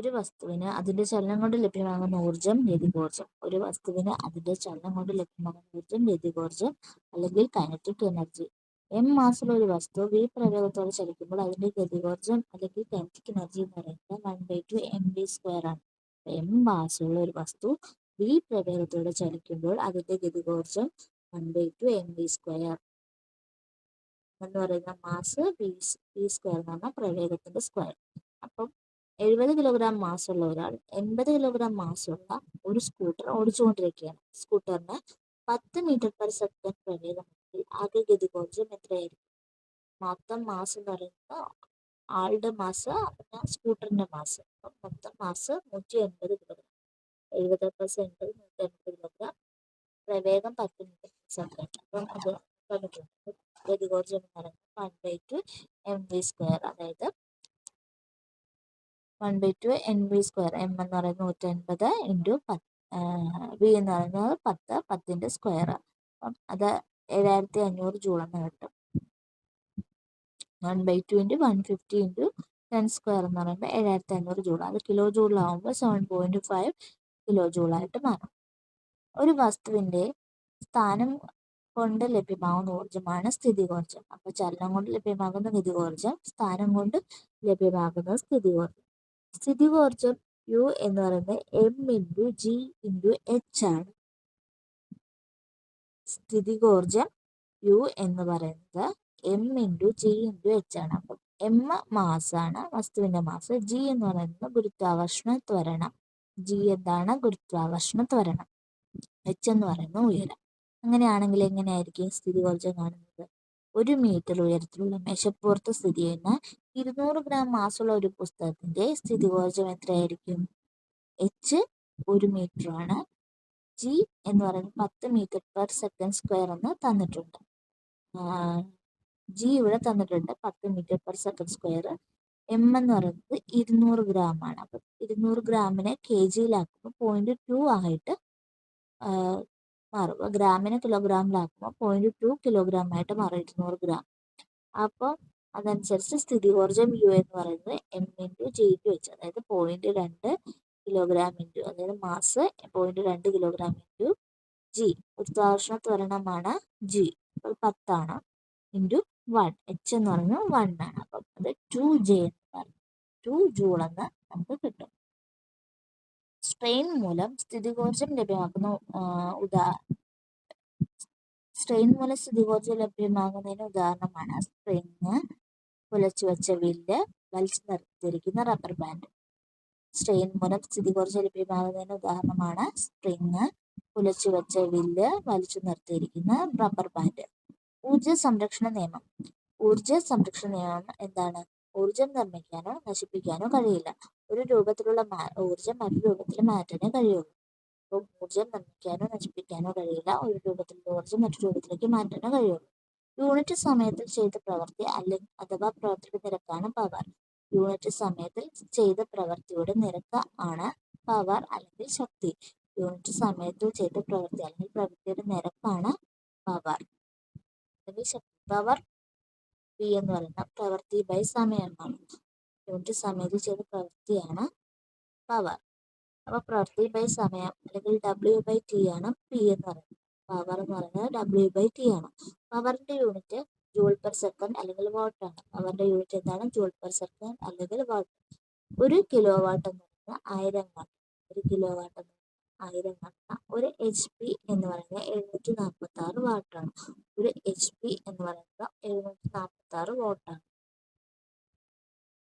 ഒരു വസ്തുവിന് അതിന്റെ ചലനം കൊണ്ട് ലഭ്യമാകുന്ന ഊർജം വ്യതികോർജം ഒരു വസ്തുവിന് അതിന്റെ ചലനം കൊണ്ട് ലഭ്യമാകുന്ന ഊർജം വ്യതികോർജം അല്ലെങ്കിൽ കൈനറ്റിക് എനർജി എം മാസുള്ള ഒരു വസ്തു വി പ്രവേഗത്തോടെ ചലിക്കുമ്പോൾ അതിന്റെ ഗതികോർജം അല്ലെങ്കിൽ കൈനറ്റിക് എനർജി എന്ന് പറയുന്നത് one by two M V square ആണ്. എം മാസുള്ള ഒരു വസ്തു വി പ്രവേഗത്തോടെ ചലിക്കുമ്പോൾ അതിന്റെ ഗതികോർജം one by two M V square എന്ന് പറയുന്ന മാസ് വി സ്ക്വയർ എന്ന് പറഞ്ഞാൽ പ്രവേഗത്തിന്റെ സ്ക്വയർ അപ്പം എഴുപത് കിലോഗ്രാം മാസമുള്ള ഒരാൾ എൺപത് കിലോഗ്രാം മാസമുള്ള ഒരു സ്കൂട്ടർ ഓടിച്ചുകൊണ്ടിരിക്കുകയാണ്. സ്കൂട്ടറിന് പത്ത് മീറ്റർ പെർ സെക്കൻഡ് പ്രവേഗമെങ്കിൽ ആകെ ഗതികോർജം എത്രയായിരിക്കും? മൊത്തം മാസ് എന്ന് പറയുന്നത് ആളുടെ മാസ് സ്കൂട്ടറിന്റെ മാസ്. മൊത്തം മാസ് നൂറ്റി എൺപത് കിലോഗ്രാം എഴുപത് പ്ലസ് എൺപത് നൂറ്റി എൺപത് കിലോഗ്രാം പ്രവേഗം പത്ത് മീറ്റർ പെർ സെക്കൻഡ് അപ്പം അത് തന്നിട്ടുണ്ട് ഗതികോർജം എന്ന് പറയുന്നത് one by two M V square അതായത് one by two N V square M എന്ന് പറയുന്നത് നൂറ്റി അൻപത് ഇന്റു പത്ത് വി എന്ന് പറയുന്നത് പത്ത് പത്തിന്റെ സ്ക്വയർ അപ്പം അത് ഏഴായിരത്തി അഞ്ഞൂറ് ജൂൾ എന്ന് കിട്ടും. One by two into one fifty into ten square എന്ന് പറയുമ്പോൾ ഏഴായിരത്തി അഞ്ഞൂറ് ജൂൾ. അത് കിലോ ജൂളിലാവുമ്പോൾ സെവൻ പോയിന്റ് ഫൈവ് കിലോ ജൂളായിട്ട് മാറും. ഒരു വസ്തുവിന്റെ സ്ഥാനം കൊണ്ട് ലഭ്യമാകുന്ന ഊർജമാണ് സ്ഥിതികോർജം. അപ്പോൾ ചലനം കൊണ്ട് ലഭ്യമാകുന്ന ഊർജം സ്ഥാനം കൊണ്ട് ലഭ്യമാകുന്ന സ്ഥിതികോർജം. സ്ഥിതികോർജം യു എന്ന് പറയുന്നത് M into G into H ആണ്. സ്ഥിതികോർജം യു എന്ന് പറയുന്നത് M into G into H ആണ്. അപ്പം എം മാസാണ് വസ്തുവിന്റെ മാസ്. ജി എന്ന് പറയുന്നത് ഗുരുത്വാകർഷണ ത്വരണം. ജി എന്താണ്? ഗുരുത്വാകർഷണ ത്വരണം. എച്ച് എന്ന് പറയുന്ന ഉയരം. അങ്ങനെയാണെങ്കിൽ എങ്ങനെയായിരിക്കും സ്ഥിതികോർജം കാണുന്നത്? ഒരു മീറ്റർ ഉയരത്തിലുള്ള മേശപ്പുറത്ത് സ്ഥിതി ചെയ്യുന്ന ഇരുന്നൂറ് ഗ്രാം മാസുള്ള ഒരു പുസ്തകത്തിന്റെ സ്ഥിതികോർജം എത്രയായിരിക്കും? എച്ച് ഒരു മീറ്റർ ആണ്. ജി എന്ന് പറയുന്നത് പത്ത് മീറ്റർ പെർ സെക്കൻഡ് സ്ക്വയർ എന്ന് തന്നിട്ടുണ്ട്. ജി ഇവിടെ തന്നിട്ടുണ്ട് പത്ത് metre per second square. M എന്ന് പറയുന്നത് ഇരുന്നൂറ് ഗ്രാം ആണ്. അപ്പം ഇരുന്നൂറ് ഗ്രാമിനെ കെ ജിയിലാക്കുമ്പോൾ പോയിന്റ് ടു ആയിട്ട് മാറും. ഗ്രാമിനെ കിലോഗ്രാമിലാക്കുമ്പോൾ പോയിന്റ് ടു കിലോഗ്രാം ആയിട്ട് മാറും ഇരുന്നൂറ് ഗ്രാം. അപ്പം അതനുസരിച്ച് സ്ഥിതി ഊർജം യു എന്ന് പറയുന്നത് M into G into H അതായത് പോയിന്റ് രണ്ട് കിലോഗ്രാം ഇന്റു അതായത് മാസ് പോയിന്റ് രണ്ട് കിലോഗ്രാം ഇന്റു ജി ഗുരുത്വാകർഷണ ത്വരണമാണ് ജി അപ്പോൾ പത്താണ് ഇന്റു വൺ എച്ച് എന്ന് പറയുന്നത് വൺ ആണ്. അപ്പം അത് ടു ജെ എന്ന് പറയും. ടു ജൂൾ എന്ന് നമുക്ക് കിട്ടും. സ്ട്രെയിൻ മൂലം സ്ഥിതികോർജം ലഭ്യമാക്കുന്ന ഉദാ സ്ട്രെയിൻ മൂലം സ്ഥിതികോർജം ലഭ്യമാകുന്നതിന് ഉദാഹരണമാണ് സ്പ്രിങ് കുലച്ചു വെച്ച വില്ല് വലിച്ചു നിർത്തിയിരിക്കുന്ന റബ്ബർ ബാൻഡ് സ്ട്രെയിൻ മൂലം സ്ഥിതികോർജം ലഭ്യമാകുന്നതിന് ഉദാഹരണമാണ് സ്പ്രിങ് കുലച്ചു വെച്ച വില്ല് വലിച്ചു നിർത്തിയിരിക്കുന്ന റബ്ബർ ബാൻഡ് ഊർജ സംരക്ഷണ നിയമം. ഊർജ സംരക്ഷണ നിയമം എന്താണ്? ഊർജം നിർമ്മിക്കാനോ നശിപ്പിക്കാനോ കഴിയില്ല. ഒരു രൂപത്തിലുള്ള ഊർജം മറ്റു രൂപത്തിൽ മാറ്റാനേ കഴിയുള്ളൂ അപ്പോൾ ഊർജം നിർമ്മിക്കാനോ നശിപ്പിക്കാനോ കഴിയില്ല. ഒരു രൂപത്തിലുള്ള ഊർജം മറ്റു രൂപത്തിലേക്ക് മാറ്റാനേ കഴിയുള്ളൂ യൂണിറ്റ് സമയത്തിൽ ചെയ്ത പ്രവൃത്തി അല്ലെങ്കിൽ അഥവാ പ്രവൃത്തിയുടെ നിരക്കാണ് പവർ. യൂണിറ്റ് സമയത്തിൽ ചെയ്ത പ്രവൃത്തിയുടെ നിരക്ക് ആണ് പവർ അല്ലെങ്കിൽ ശക്തി. യൂണിറ്റ് സമയത്തിൽ ചെയ്ത പ്രവൃത്തി അല്ലെങ്കിൽ പ്രവൃത്തിയുടെ നിരക്കാണ് പവർ. അല്ലെങ്കിൽ ശക്തി പവർ പി എന്ന് പറയുന്ന പ്രവൃത്തി ബൈ സമയമാണ്. യൂണിറ്റ് സമയത്ത് ചെയ്ത പ്രവൃത്തിയാണ് പവർ അപ്പോൾ പ്രവൃത്തി ബൈ സമയം അല്ലെങ്കിൽ ഡബ്ല്യു ബൈ ടി ആണ് പി എന്ന് പറയുന്നത്. പവർ എന്ന് പറയുന്നത് ഡബ്ല്യു ബൈ ടി ആണ്. പവറിന്റെ യൂണിറ്റ് ജൂൾ പെർ സെക്കൻഡ് അല്ലെങ്കിൽ വാട്ട് ആണ്. പവറിന്റെ യൂണിറ്റ് എന്താണ്? ജൂൾ പെർ സെക്കൻഡ് അല്ലെങ്കിൽ വാട്ട് ഒരു കിലോ വാട്ട് എന്ന് പറയുന്നത് ആയിരം വാട്ട് ഒരു കിലോ വാട്ട് എന്ന് ആയിരം വാട്ട് ഒരു എച്ച് പി എന്ന് പറയുന്നത് എഴുന്നൂറ്റി നാൽപ്പത്തി ആറ് വാട്ടാണ് ഒരു എച്ച് പി എന്ന് പറയുന്നത് എഴുന്നൂറ്റി നാൽപ്പത്തി ആറ് വാട്ടാണ്